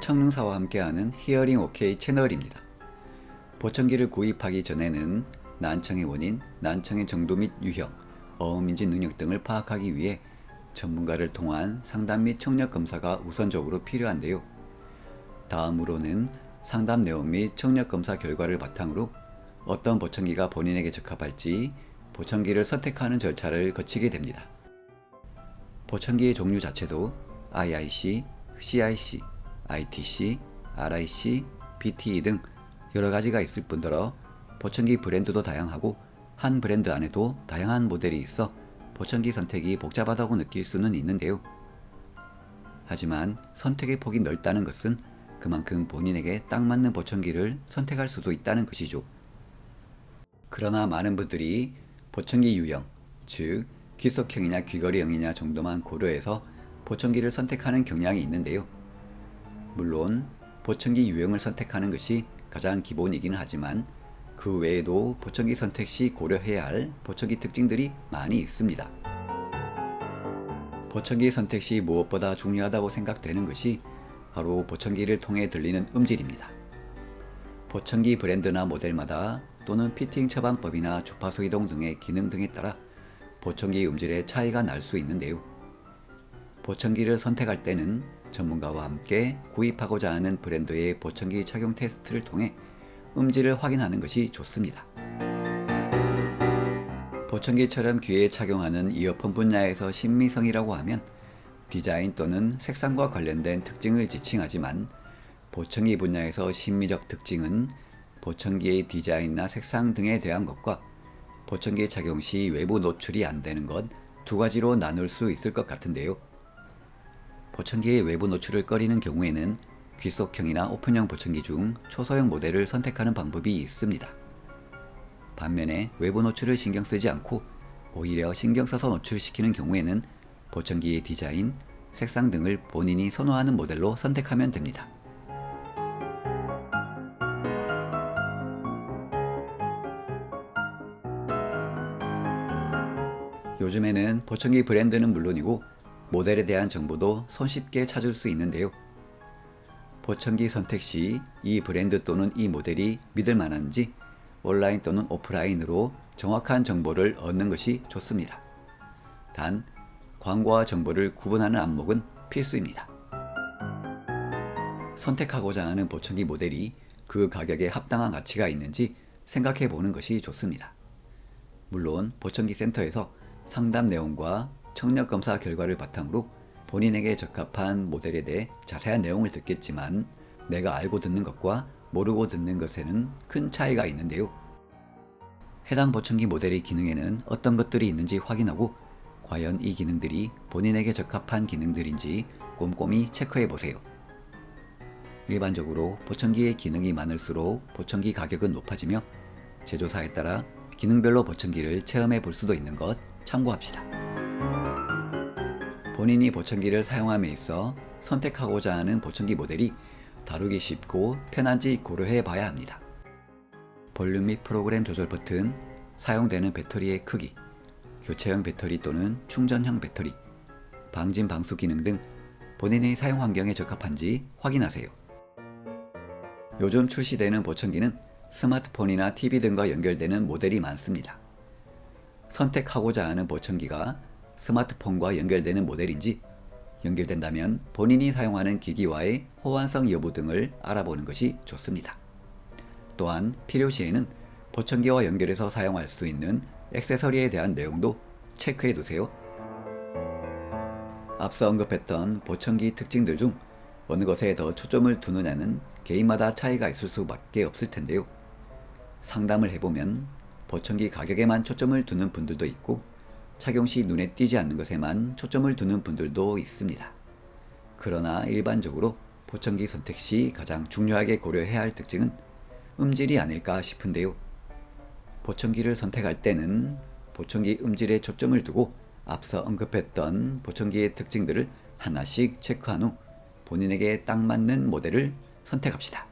청능사와 함께하는 히어링 오케이 채널입니다. 보청기를 구입하기 전에는 난청의 원인, 난청의 정도 및 유형, 어음인지 능력 등을 파악하기 위해 전문가를 통한 상담 및 청력 검사가 우선적으로 필요한데요. 다음으로는 상담 내용 및 청력 검사 결과를 바탕으로 어떤 보청기가 본인에게 적합할지 보청기를 선택하는 절차를 거치게 됩니다. 보청기의 종류 자체도 IIC, CIC, ITC, RIC, BTE 등 여러 가지가 있을 뿐더러 보청기 브랜드도 다양하고 한 브랜드 안에도 다양한 모델이 있어 보청기 선택이 복잡하다고 느낄 수는 있는데요. 하지만 선택의 폭이 넓다는 것은 그만큼 본인에게 딱 맞는 보청기를 선택할 수도 있다는 것이죠. 그러나 많은 분들이 보청기 유형, 즉 귀속형이냐 귀걸이형이냐 정도만 고려해서 보청기를 선택하는 경향이 있는데요. 물론 보청기 유형을 선택하는 것이 가장 기본이긴 하지만 그 외에도 보청기 선택 시 고려해야 할 보청기 특징들이 많이 있습니다. 보청기 선택 시 무엇보다 중요하다고 생각되는 것이 바로 보청기를 통해 들리는 음질입니다. 보청기 브랜드나 모델마다 또는 피팅 처방법이나 주파수 이동 등의 기능 등에 따라 보청기 음질의 차이가 날 수 있는데요. 보청기를 선택할 때는 전문가와 함께 구입하고자 하는 브랜드의 보청기 착용 테스트를 통해 음질을 확인하는 것이 좋습니다. 보청기처럼 귀에 착용하는 이어폰 분야에서 신미성이라고 하면 디자인 또는 색상과 관련된 특징을 지칭하지만 보청기 분야에서 심미적 특징은 보청기의 디자인이나 색상 등에 대한 것과 보청기 착용 시 외부 노출이 안 되는 것 두 가지로 나눌 수 있을 것 같은데요. 보청기의 외부 노출을 꺼리는 경우에는 귀속형이나 오픈형 보청기 중 초소형 모델을 선택하는 방법이 있습니다. 반면에 외부 노출을 신경 쓰지 않고 오히려 신경 써서 노출시키는 경우에는 보청기의 디자인, 색상 등을 본인이 선호하는 모델로 선택하면 됩니다. 요즘에는 보청기 브랜드는 물론이고 모델에 대한 정보도 손쉽게 찾을 수 있는데요. 보청기 선택 시 이 브랜드 또는 이 모델이 믿을 만한지 온라인 또는 오프라인으로 정확한 정보를 얻는 것이 좋습니다. 단, 광고와 정보를 구분하는 안목은 필수입니다. 선택하고자 하는 보청기 모델이 그 가격에 합당한 가치가 있는지 생각해 보는 것이 좋습니다. 물론 보청기 센터에서 상담 내용과 청력 검사 결과를 바탕으로 본인에게 적합한 모델에 대해 자세한 내용을 듣겠지만 내가 알고 듣는 것과 모르고 듣는 것에는 큰 차이가 있는데요. 해당 보청기 모델의 기능에는 어떤 것들이 있는지 확인하고 과연 이 기능들이 본인에게 적합한 기능들인지 꼼꼼히 체크해 보세요. 일반적으로 보청기의 기능이 많을수록 보청기 가격은 높아지며 제조사에 따라 기능별로 보청기를 체험해 볼 수도 있는 것 참고합시다. 본인이 보청기를 사용함에 있어 선택하고자 하는 보청기 모델이 다루기 쉽고 편한지 고려해 봐야 합니다. 볼륨 및 프로그램 조절 버튼, 사용되는 배터리의 크기, 교체형 배터리 또는 충전형 배터리, 방진 방수 기능 등 본인의 사용 환경에 적합한지 확인하세요. 요즘 출시되는 보청기는 스마트폰이나 TV 등과 연결되는 모델이 많습니다. 선택하고자 하는 보청기가 스마트폰과 연결되는 모델인지 연결된다면 본인이 사용하는 기기와의 호환성 여부 등을 알아보는 것이 좋습니다. 또한 필요시에는 보청기와 연결해서 사용할 수 있는 액세서리에 대한 내용도 체크해 두세요. 앞서 언급했던 보청기 특징들 중 어느 것에 더 초점을 두느냐는 개인마다 차이가 있을 수밖에 없을 텐데요. 상담을 해보면 보청기 가격에만 초점을 두는 분들도 있고 착용 시 눈에 띄지 않는 것에만 초점을 두는 분들도 있습니다. 그러나 일반적으로 보청기 선택 시 가장 중요하게 고려해야 할 특징은 음질이 아닐까 싶은데요. 보청기를 선택할 때는 보청기 음질에 초점을 두고 앞서 언급했던 보청기의 특징들을 하나씩 체크한 후 본인에게 딱 맞는 모델을 선택합시다.